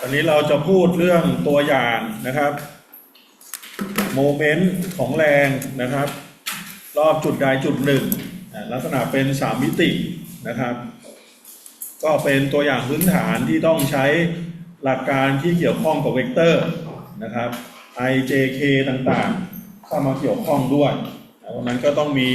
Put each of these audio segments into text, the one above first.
ตอนนี้เราจะพูดเรื่องตัวอย่างนะครับโมเมนต์ของแรงนะครับ รอบจุดใดจุดหนึ่งลักษณะเป็นสามมิตินะครับ ก็เป็นตัวอย่างพื้นฐานที่ต้องใช้หลักการที่เกี่ยวข้องกับเวกเตอร์นะครับ ijk ต่างๆ เข้ามาเกี่ยวข้องด้วยเพราะนั้นก็ต้องมี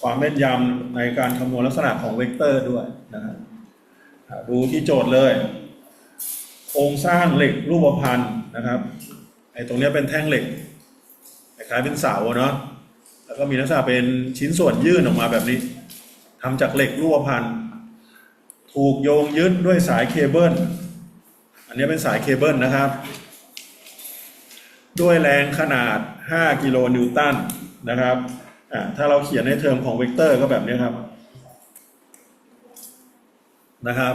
ความแม่นยำในการคำนวณลักษณะของเวกเตอร์ด้วยนะครับดูที่โจทย์เลย โครงสร้างเหล็กรูปพรรณนะครับไอ้ตรงนี้เป็นแท่งเหล็กคล้ายเป็นเสาเนาะแล้วก็มีลักษณะเป็นชิ้นส่วนยื่นออกมาแบบนี้ทำจากเหล็กรูปพรรณถูกโยงยึดด้วยสายเคเบิลอันนี้เป็นสายเคเบิลนะครับ ด้วยแรงขนาด 5 กิโลนิวตันนะครับอะถ้าเราเขียนในเทอมของเวกเตอร์ก็แบบนี้ครับนะครับ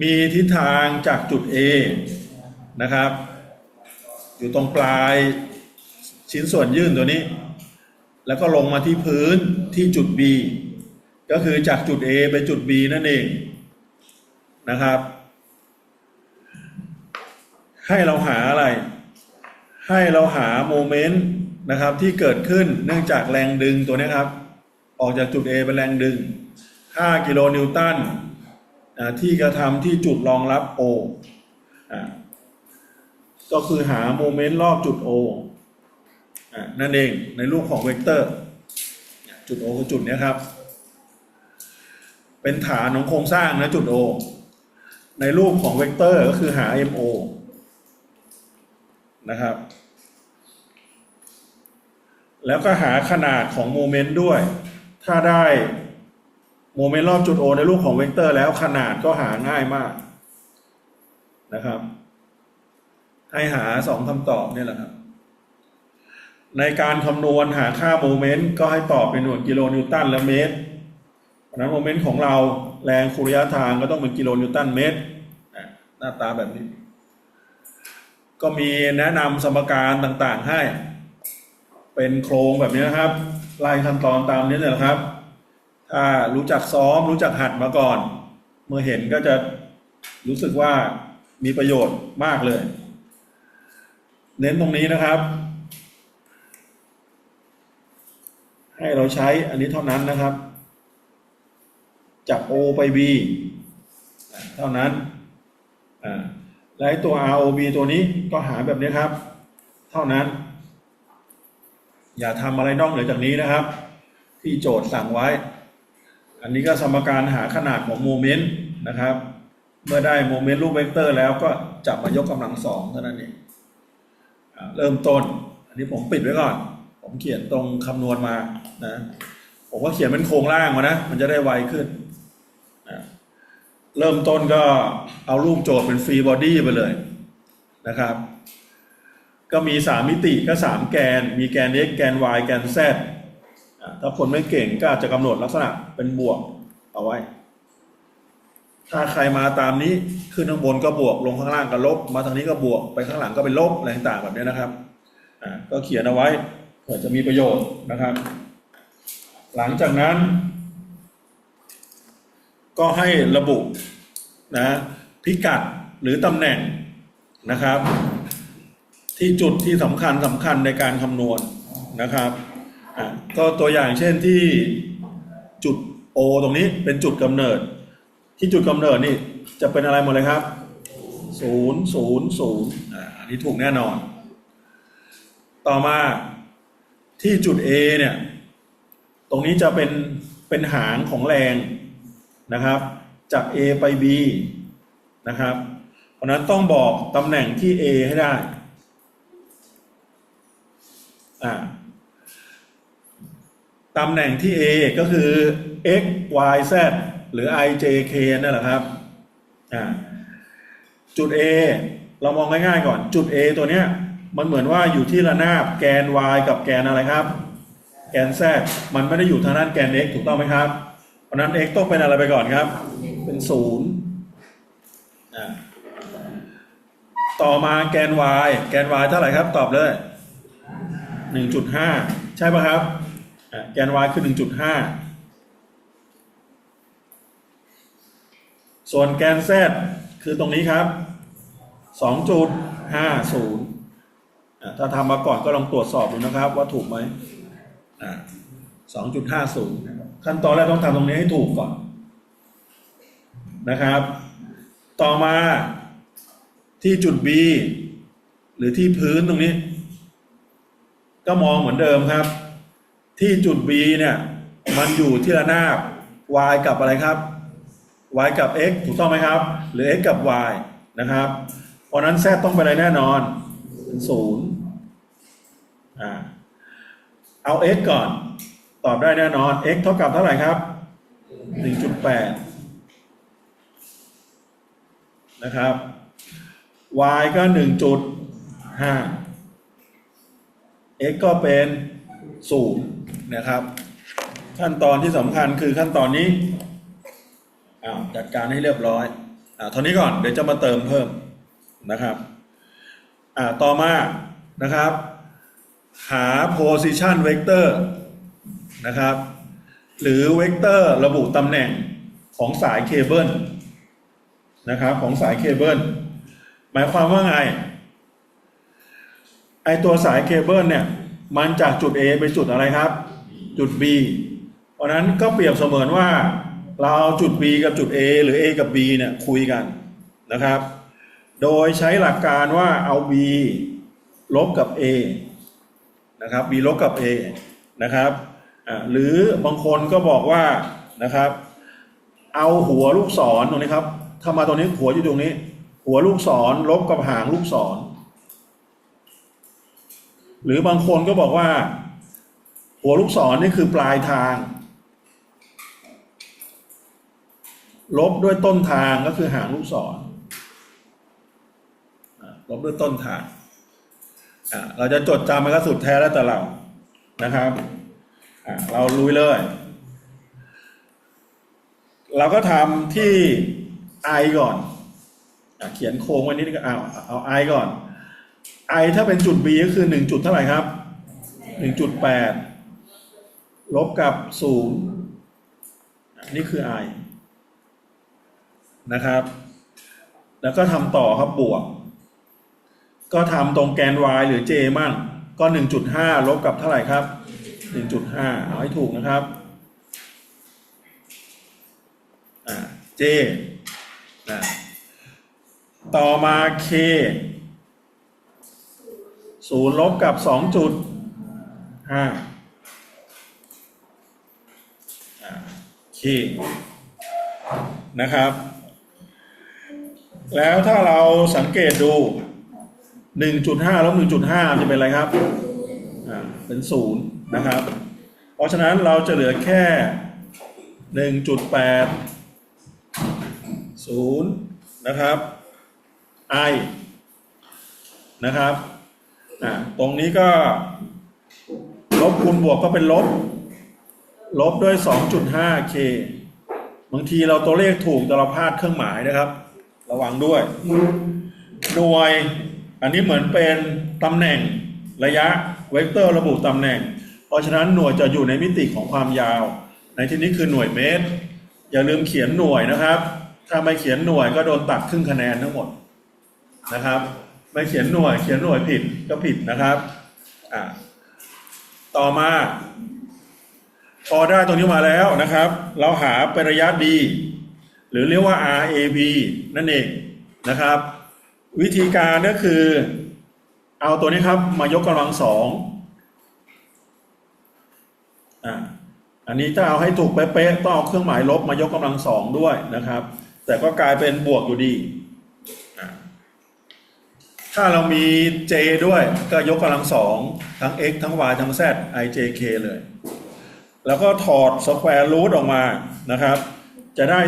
มีทิศทางจากจุด A นะครับ อยู่ตรงปลายชิ้นส่วนยื่นตัวนี้ แล้วก็ลงมาที่พื้นที่จุด B ก็คือจากจุด A ไปจุด B นั่นเองนะครับ ให้เราหาอะไร ให้เราหาโมเมนต์นะครับที่เกิดขึ้นเนื่องจากแรงดึงตัวนี้ครับ ออกจากจุด A เป็นแรงดึง 5 กิโลนิวตัน ที่กระทำที่จุดรองรับ O อ่าก็คือหาโมเมนต์รอบจุด O อ่านั่นเองในรูปของเวกเตอร์ จุด O คือจุดนี้ครับ เป็นฐานของโครงสร้างนะจุด O ในรูปของเวกเตอร์ก็คือหา MO นะครับ แล้วก็หาขนาดของโมเมนต์ด้วย ถ้าได้ โมเมนต์รอบจุด O ในรูปของเวกเตอร์แล้วขนาดก็หาง่ายมากนะครับ ให้หาสองคำตอบนี่แหละครับ ในการคำนวณหาค่าโมเมนต์ก็ให้ตอบเป็นหน่วยกิโลนิวตันและเมตรเพราะนั้นโมเมนต์ของเราแรงคูระยะทางก็ต้องเป็นกิโลนิวตันเมตรหน้าตาแบบนี้ ก็มีแนะนำสมการต่างๆให้ เป็นโครงแบบนี้นะครับไล่ขั้นตอนตามนี้เลยนะครับ ถ้ารู้จักซ้อม รู้จักหัดมาก่อน เมื่อเห็นก็จะรู้สึกว่ามีประโยชน์มากเลย เน้นตรงนี้นะครับ ให้เราใช้อันนี้เท่านั้นนะครับ จาก O ไป B เท่านั้นอ่าและไอ้ตัว ROB ตัวนี้ก็หาแบบนี้ครับ เท่านั้น อย่าทำอะไรนอกเหนือจากนี้นะครับ ที่โจทย์สั่งไว้ อันนี้ก็สมการหาขนาดของโมเมนต์นะครับ เมื่อได้โมเมนต์รูปเวกเตอร์แล้วก็จับมายกกำลังสองเท่านั้นเองเริ่มต้น อันนี้ผมปิดไว้ก่อน ผมเขียนตรงคำนวณมานะผมก็เขียนเป็นโครงร่างมานะ มันจะได้ไวขึ้นนะเริ่มต้นก็เอารูปโจทย์เป็นฟรีบอดี้ไปเลยนะครับ ก็มีสามมิติก็สามแกน มีแกน x แกน y แกน z ถ้าคนไม่เก่งก็อาจจะกำหนดลักษณะเป็นบวกเอาไว้ ถ้าใครมาตามนี้ขึ้นข้างบนก็บวกลงข้างล่างก็ลบ มาทางนี้ก็บวกไปข้างหลังก็เป็นลบอะไรต่างๆแบบนี้นะครับอะก็เขียนเอาไว้เผื่อจะมีประโยชน์นะครับ หลังจากนั้น ก็ให้ระบุนะพิกัดหรือตำแหน่งนะครับ ที่จุดที่สำคัญสำคัญในการคำนวณนะครับ ก็ตัวอย่างเช่นที่จุด O ตรงนี้เป็นจุดกำเนิด ที่จุดกำเนิดนี่จะเป็นอะไรหมดเลยครับศูนย์ศูนย์ศูนย์อ่าอันนี้ถูกแน่นอน ต่อมาที่จุด A เนี่ย ตรงนี้จะเป็นเป็นหางของแรงนะครับ จาก A ไป B นะครับ เพราะนั้นต้องบอกตำแหน่งที่ A ให้ได้ อ่า ตำแหน่งที่ A ก็คือ x y z หรือ i j k นั่นแหละครับจุด A เรามองง่ายๆก่อน จุด A ตัวเนี้ยมันเหมือนว่าอยู่ที่ระนาบแกน y กับแกนอะไรครับ แกน z มันไม่ได้อยู่ทางด้านแกน x ถูกต้องไหมครับ เพราะนั้น x ต้องเป็นอะไรไปก่อนครับ เป็นศูนย์ต่อมาแกน y แกน y เท่าไหร่ครับ ตอบเลยหนึ่งจุดห้าใช่ป่ะครับ แกน y คือหนึ่งจุดห้าส่วนแกน z คือตรงนี้ครับสองจุดห้าศูนย์ถ้าทำมาก่อนก็ลองตรวจสอบดูนะครับ ว่าถูกไหมสองจุดห้าศูนย์ขั้นตอนแรกต้องทำตรงนี้ให้ถูกก่อนนะครับ ต่อมาที่จุด B หรือที่พื้นตรงนี้ ก็มองเหมือนเดิมครับ ที่จุด B เนี่ยมันอยู่ที่ระนาบ y กับอะไรครับ y กับ x ถูกต้องไหมครับ หรือ x กับ y นะครับ เพราะนั้น z ต้องเป็นอะไรแน่นอนเป็นศูนย์อ่าเอา x ก่อน ตอบได้แน่นอน x เท่ากับเท่าไหร่ครับ 1.8 นะครับ y ก็ 1.5 x ก็เป็น 0 นะครับ ขั้นตอนที่สำคัญคือขั้นตอนนี้จัดการให้เรียบร้อยอ่าเท่านี้ก่อนเดี๋ยวจะมาเติมเพิ่มนะครับอ่าต่อมานะครับ หา position vector นะครับ หรือเวกเตอร์ระบุตำแหน่งของสายเคเบิลนะครับของสายเคเบิลหมายความว่าไง ไอตัวสายเคเบิลเนี่ย มันจากจุด A ไปจุดอะไรครับ จุด B เพราะนั้นก็เปรียบเสมือนว่า เราเอาจุด B กับจุด A หรือ A กับ B เนี่ยคุยกันนะครับ โดยใช้หลักการว่าเอา B ลบกับ A นะครับ B ลบกับ A นะครับหรือบางคนก็บอกว่านะครับ เอาหัวลูกศรตรงนี้ครับถ้ามาตรงนี้หัวอยู่ตรงนี้ หัวลูกศรลบกับหางลูกศร หรือบางคนก็บอกว่า หัวลูกศรนี่คือปลายทาง ลบด้วยต้นทางก็คือหางลูกศรลบด้วยต้นทางเราจะจดจำมันก็สุดแท้แล้วแต่เรานะครับอ่าเราลุยเลย เราก็ทำที่ i ก่อนอเขียนโค้งไว้นิดนึงก็เอาเอา i ก่อน i ถ้าเป็นจุด b ก็คือหนึ่งจุดเท่าไหร่ครับหนึ่งจุดแปด ลบกับศูนย์นี่คือ i นะครับ แล้วก็ทำต่อครับบวก ก็ทำตรงแกน y หรือ j มั่ง ก็ 1.5 ลบกับเท่าไหร่ครับ 1.5 เอาให้ถูกนะครับอ่า j ต่อมา k 0ลบกับ 2.5 ที่นะครับ แล้วถ้าเราสังเกตดู 1.5ลบ1.5 จะเป็นอะไรครับเป็นศูนย์นะครับ เพราะฉะนั้นเราจะเหลือแค่ 1.8 0 นะครับ i นะครับ ตรงนี้ก็ลบคูณบวกก็เป็นลบ ลบด้วย 2.5k บางทีเราตัวเลขถูกแต่เราพลาดเครื่องหมายนะครับ ระวังด้วย หน่วย อันนี้เหมือนเป็นตำแหน่งระยะเวกเตอร์ระบุตำแหน่ง เพราะฉะนั้นหน่วยจะอยู่ในมิติของความยาว ในที่นี้คือหน่วยเมตร อย่าลืมเขียนหน่วยนะครับ ถ้าไม่เขียนหน่วยก็โดนตัดครึ่งคะแนนทั้งหมดนะครับ ไม่เขียนหน่วยเขียนหน่วยผิดก็ผิดนะครับอ่าต่อมา พอได้ตรงนี้มาแล้วนะครับ เราหาเป็นระยะ d หรือเรียกว่า RAB นั่นเองนะครับ วิธีการก็คือ เอาตัวนี้ครับ มายกกำลังสองอ่าอันนี้ถ้าเอาให้ถูกเป๊ะๆต้องเอาเครื่องหมายลบมายกกำลังสองด้วยนะครับ แต่ก็กลายเป็นบวกอยู่ดี ถ้าเรามี j ด้วยก็ยกกำลังสองทั้ง x ทั้ง y ทั้ง z i j k เลย แล้วก็ถอดสแควร์รูทออกมานะครับ จะได้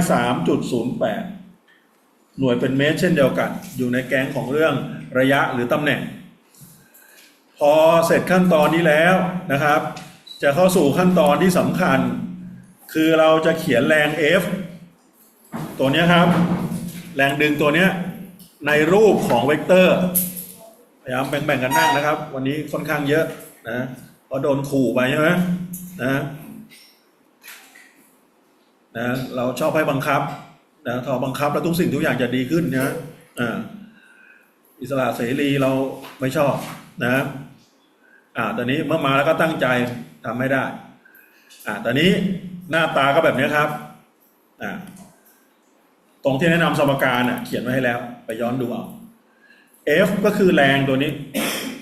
3.08 หน่วยเป็นเมตรเช่นเดียวกัน อยู่ในแก๊งของเรื่องระยะหรือตำแหน่ง พอเสร็จขั้นตอนนี้แล้วนะครับ จะเข้าสู่ขั้นตอนที่สำคัญ คือเราจะเขียนแรง F ตัวนี้ครับ แรงดึงตัวนี้ในรูปของเวกเตอร์พยายามแบ่งๆกันนั่งนะครับ วันนี้ค่อนข้างเยอะนะเพราะโดนขู่ไปใช่ไหมนะ นะเราชอบให้บังคับนะพอบังคับแล้วทุกสิ่งทุกอย่างจะดีขึ้นนะอ่าอิสระเสรีเราไม่ชอบนะอ่าตอนนี้เมื่อมาแล้วก็ตั้งใจทำไม่ได้อ่าตอนนี้หน้าตาก็แบบนี้ครับอ่าตรงที่แนะนำสมการอะเขียนไว้ให้แล้ว ไปย้อนดูเอา F ก็คือแรงตัวนี้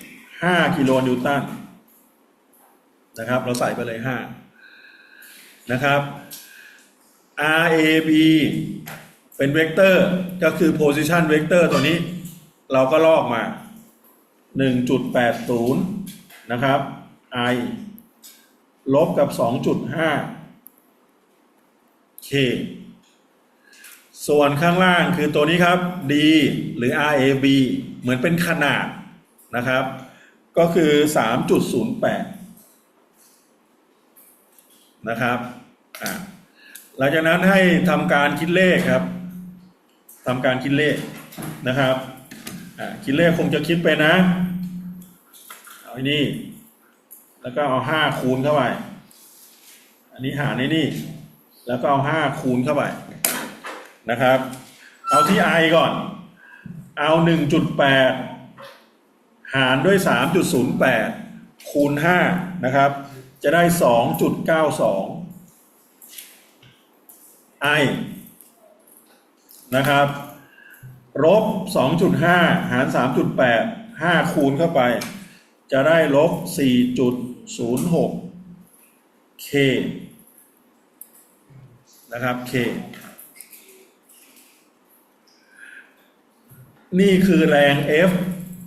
5กิโลนิวตันนะครับ เราใส่ไปเลย5นะครับ RAB เป็นเวกเตอร์ก็คือ position vector ตัวนี้ เราก็ลอกมา 1.80 นะครับ I ลบกับ 2.5 K ส่วนข้างล่างคือตัวนี้ครับ D หรือ RAB เหมือนเป็นขนาดนะครับ ก็คือ 3.08 นะครับ อ่า หลังจากนั้นให้ทำการคิดเลขครับทำการคิดเลขนะครับคิดเลขคงจะคิดไปนะ เอาอ้นี่แล้วก็เอาห้าคูณเข้าไป อันนี้หารในนี่ แล้วก็เอาห้าคูณเข้าไปนะครับ เอาที่ i ก่อน เอาหนึ่งจุดแปดหารด้วยสามจุดศูนย์แปดคูณห้านะครับ จะได้สองจุดเก้าสอง i นะครับลบสองจุดห้าหารสามจุดแปดห้าคูณเข้าไป จะได้ลบสี่จุดศูนย์หก k นะครับ k นี่คือแรง F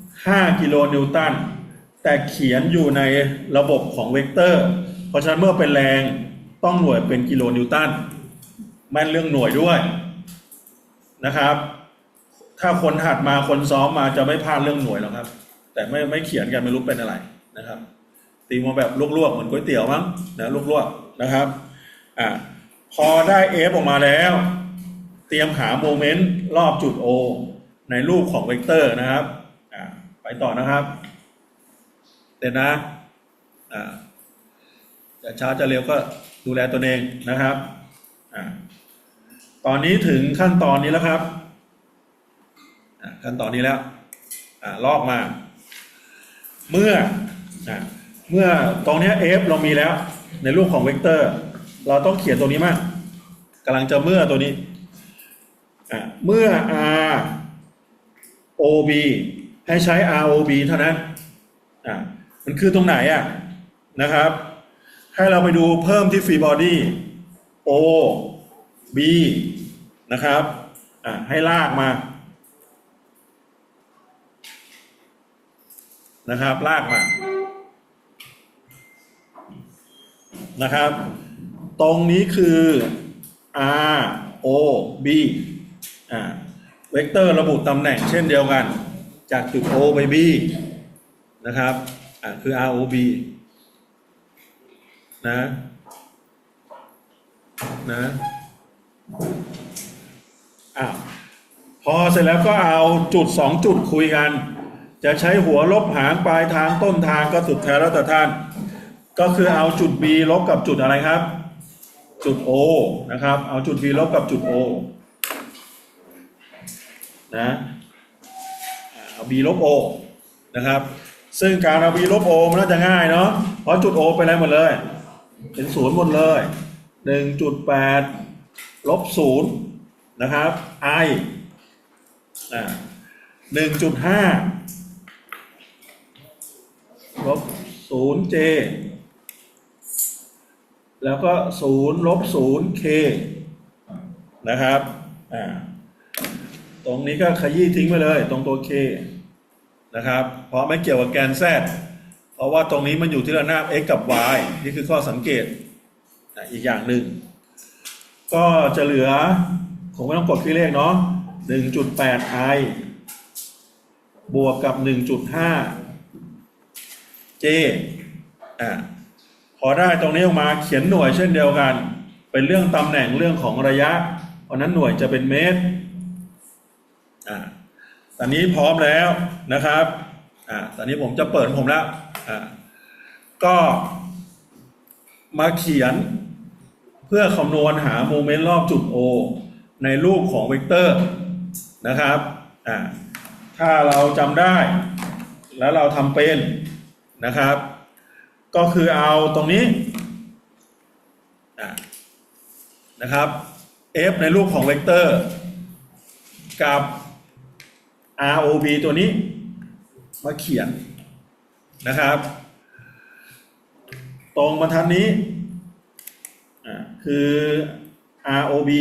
5 กิโลนิวตัน แต่เขียนอยู่ในระบบของเวกเตอร์ เพราะฉะนั้นเมื่อเป็นแรงต้องหน่วยเป็นกิโลนิวตัน แม่นเรื่องหน่วยด้วยนะครับ ถ้าคนหัดมาคนซ้อมมาจะไม่พลาดเรื่องหน่วยหรอกครับ แต่ไม่ไม่เขียนกันไม่รู้เป็นอะไรนะครับ ตีมาแบบลวกๆเหมือนก๋วยเตี๋ยวมั้งนะลวกๆนะครับอ่าพอได้ F อฟออกมาแล้ว เตรียมหาโมเมนต์รอบจุด O ในรูปของเวกเตอร์นะครับอ่าไปต่อนะครับเดี๋ยวนะอ่าจะช้าจะเร็วก็ดูแลตัวเองนะครับอ่า ตอนนี้ถึงขั้นตอนนี้แล้วครับขั้นตอนนี้แล้วอลอกมา เมื่อเมื่อตรงนี้ f เรามีแล้ว ในรูปของเวกเตอร์ เราต้องเขียนตัวนี้มากกำลังจะเมื่อตัวนี้เมื่อ r OB ให้ใช้ ROB เท่านั้นมันคือตรงไหนอะนะครับ ให้เราไปดูเพิ่มที่ฟรีบอดี้ O B นะครับอะให้ลากมานะครับ ลากมานะครับ ตรงนี้คือ R O B อ่าเวกเตอร์ระบุตำแหน่งเช่นเดียวกัน จากจุด O ไป B นะครับอ่าคือ ROB นะ นะ อ้าวพอเสร็จแล้วก็เอาจุดสองจุดคุยกัน จะใช้หัวลบหางปลายทางต้นทางก็สุดแท้แล้วแต่ท่าน ก็คือเอาจุด B ลบกับจุดอะไรครับ จุด O นะครับ เอาจุด B ลบกับจุด O นะเอา b ลบ o นะครับ ซึ่งการเอา b ลบ o มันน่าจะง่ายเนาะเพราะจุด o ไปแล้วหมดเลย เป็นศูนย์หมดเลย 1.8 ลบศูนย์นะครับ i อ่า1.5ลบศูนย์ j แล้วก็ศูนย์ลบศูนย์ k นะครับ ตรงนี้ก็ขยี้ทิ้งไปเลย ตรงตัว K นะครับ เพราะไม่เกี่ยวกับแกน Z เพราะว่าตรงนี้มันอยู่ที่ระนาบ x กับ y นี่คือข้อสังเกตอีกอย่างหนึ่ง ก็จะเหลือคงไม่ต้องกดที่เลขเนาะ1.8 i บวกกับ 1.5 j อะพอได้ตรงนี้ออกมาเขียนหน่วยเช่นเดียวกัน เป็นเรื่องตำแหน่งเรื่องของระยะ เพราะนั้นหน่วยจะเป็นเมตรอ่าตอนนี้พร้อมแล้วนะครับอ่าตอนนี้ผมจะเปิดผมแล้วอ่าก็มาเขียน เพื่อคำนวณหาโมเมนต์รอบจุด O ในรูปของเวกเตอร์นะครับอ่าถ้าเราจำได้ แล้วเราทำเป็นนะครับ ก็คือเอาตรงนี้นะครับ f ในรูปของเวกเตอร์ กับ ROB ตัวนี้ มาเขียนนะครับ ตรงบรรทัดนี้ คือ ROB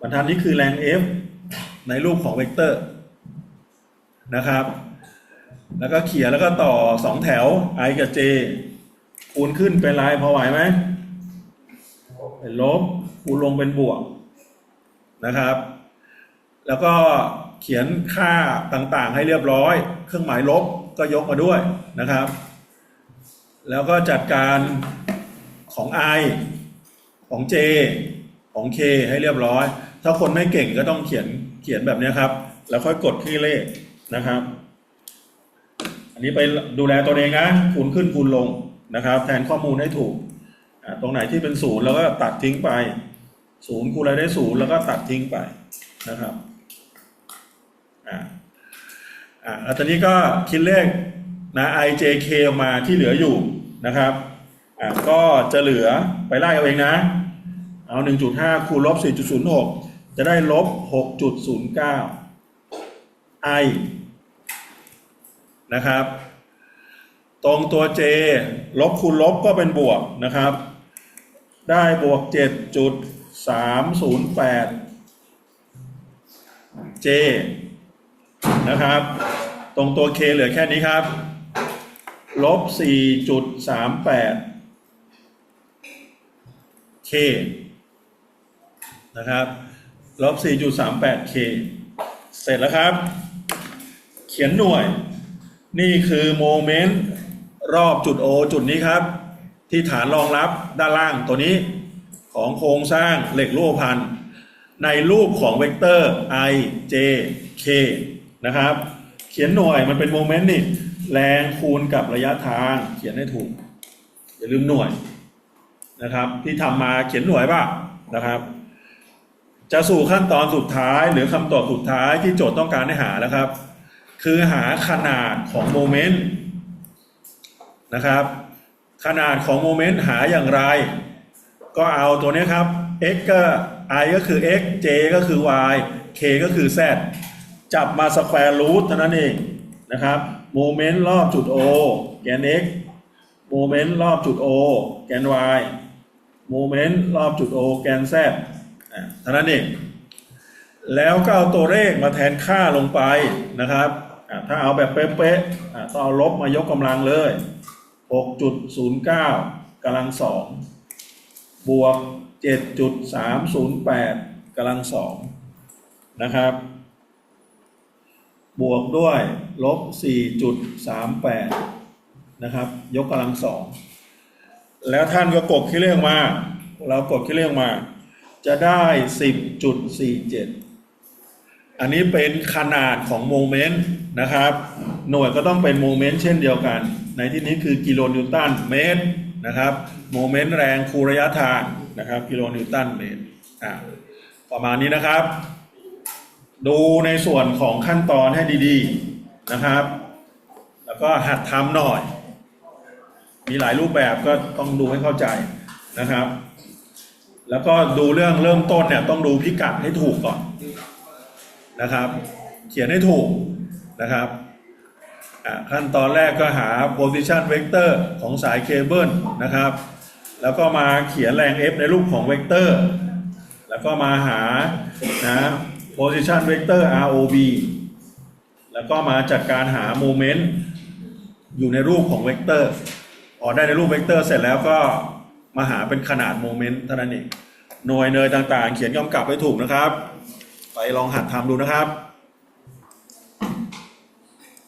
บรรทัดนี้คือแรง F ในรูปของเวกเตอร์นะครับ แล้วก็เขียนแล้วก็ต่อสองแถว i กับ j คูณขึ้นเป็นไรพอไหวไหมเป็นลบคูณลงเป็นบวกนะครับ แล้วก็เขียนค่าต่างๆให้เรียบร้อย เครื่องหมายลบก็ยกมาด้วยนะครับ แล้วก็จัดการ ของ i ของ j ของ k ให้เรียบร้อย ถ้าคนไม่เก่งก็ต้องเขียนเขียนแบบนี้ครับ แล้วค่อยกดที่เลขนะครับ อันนี้ไปดูแลตัวเองนะคูณขึ้นคูณลงนะครับ แทนข้อมูลให้ถูก ตรงไหนที่เป็นศูนย์แล้วก็ตัดทิ้งไปศูนย์คูณอะไรได้ศูนย์แล้วก็ตัดทิ้งไปนะครับอ่าอ่าตอนนี้ก็คิดเลขนะ i j k ออกมาที่เหลืออยู่นะครับ อ่าก็จะเหลือไปไล่เอาเองนะ เอา 1.5 คูณลบ 4.06 จะได้ลบ 6.09 i นะครับ ตรงตัว j ลบคูณลบก็เป็นบวกนะครับ ได้บวก 7.308 j นะครับ ตรงตัว k เหลือแค่นี้ครับ ลบ 4.38 k นะครับลบ 4.38 k เสร็จแล้วครับ เขียนหน่วย นี่คือโมเมนต์รอบจุด O จุดนี้ครับ ที่ฐานรองรับด้านล่างตัวนี้ของโครงสร้างเหล็กรูปพันธ์ในรูปของเวกเตอร์ i j k นะครับ เขียนหน่วยมันเป็นโมเมนต์นี่ แรงคูณกับระยะทางเขียนให้ถูก อย่าลืมหน่วย นะครับ ที่ทำมาเขียนหน่วยป่ะนะครับ จะสู่ขั้นตอนสุดท้ายหรือคำตอบสุดท้ายที่โจทย์ต้องการให้หาแล้วครับ คือหาขนาดของโมเมนต์นะครับ ขนาดของโมเมนต์หาอย่างไร ก็เอาตัวนี้ครับ x ก็ i ก็คือ x j ก็คือ y k ก็คือ z จับมาสแควร์รูทเท่านั้นเองนะครับโมเมนต์รอบจุด O แกน x โมเมนต์รอบจุด O แกน y โมเมนต์รอบจุด O แกน z อะเท่านั้นเอง แล้วก็เอาตัวเลขมาแทนค่าลงไปนะครับถ้าเอาแบบเป๊ะๆต้องเอาลบมายกกำลังเลย 6.09กำลังสองบวก 7.308กำลังสองนะครับ บวกด้วยลบ 4.38 นะครับ ยกกำลังสอง แล้วท่านก็กดคิดเลขมา เรากดคิดเลขมา จะได้10.47อันนี้เป็นขนาดของโมเมนต์นะครับ หน่วยก็ต้องเป็นโมเมนต์เช่นเดียวกัน ในที่นี้คือกิโลนิวตันเมตรนะครับ โมเมนต์แรงคูระยะทางนะครับกิโลนิวตันเมตรอ่าประมาณนี้นะครับ ดูในส่วนของขั้นตอนให้ดีๆนะครับ แล้วก็หัดทำหน่อย มีหลายรูปแบบก็ต้องดูให้เข้าใจนะครับ แล้วก็ดูเรื่องเริ่มต้นเนี่ยต้องดูพิกัดให้ถูกก่อนนะครับ เขียนให้ถูกนะครับอะขั้นตอนแรกก็หา position vector ของสายเคเบิลนะครับ แล้วก็มาเขียนแรง F ในรูปของเวกเตอร์ แล้วก็มาหานะ position vector ROB แล้วก็มาจัดการหาโมเมนต์อยู่ในรูปของเวกเตอร์ ออกได้ในรูปเวกเตอร์เสร็จแล้วก็มาหาเป็นขนาดโมเมนต์เท่านั้นเองหน่วยเนยต่างๆ เขียนกำกับให้ถูกนะครับ ไปลองหัดทำดูนะครับ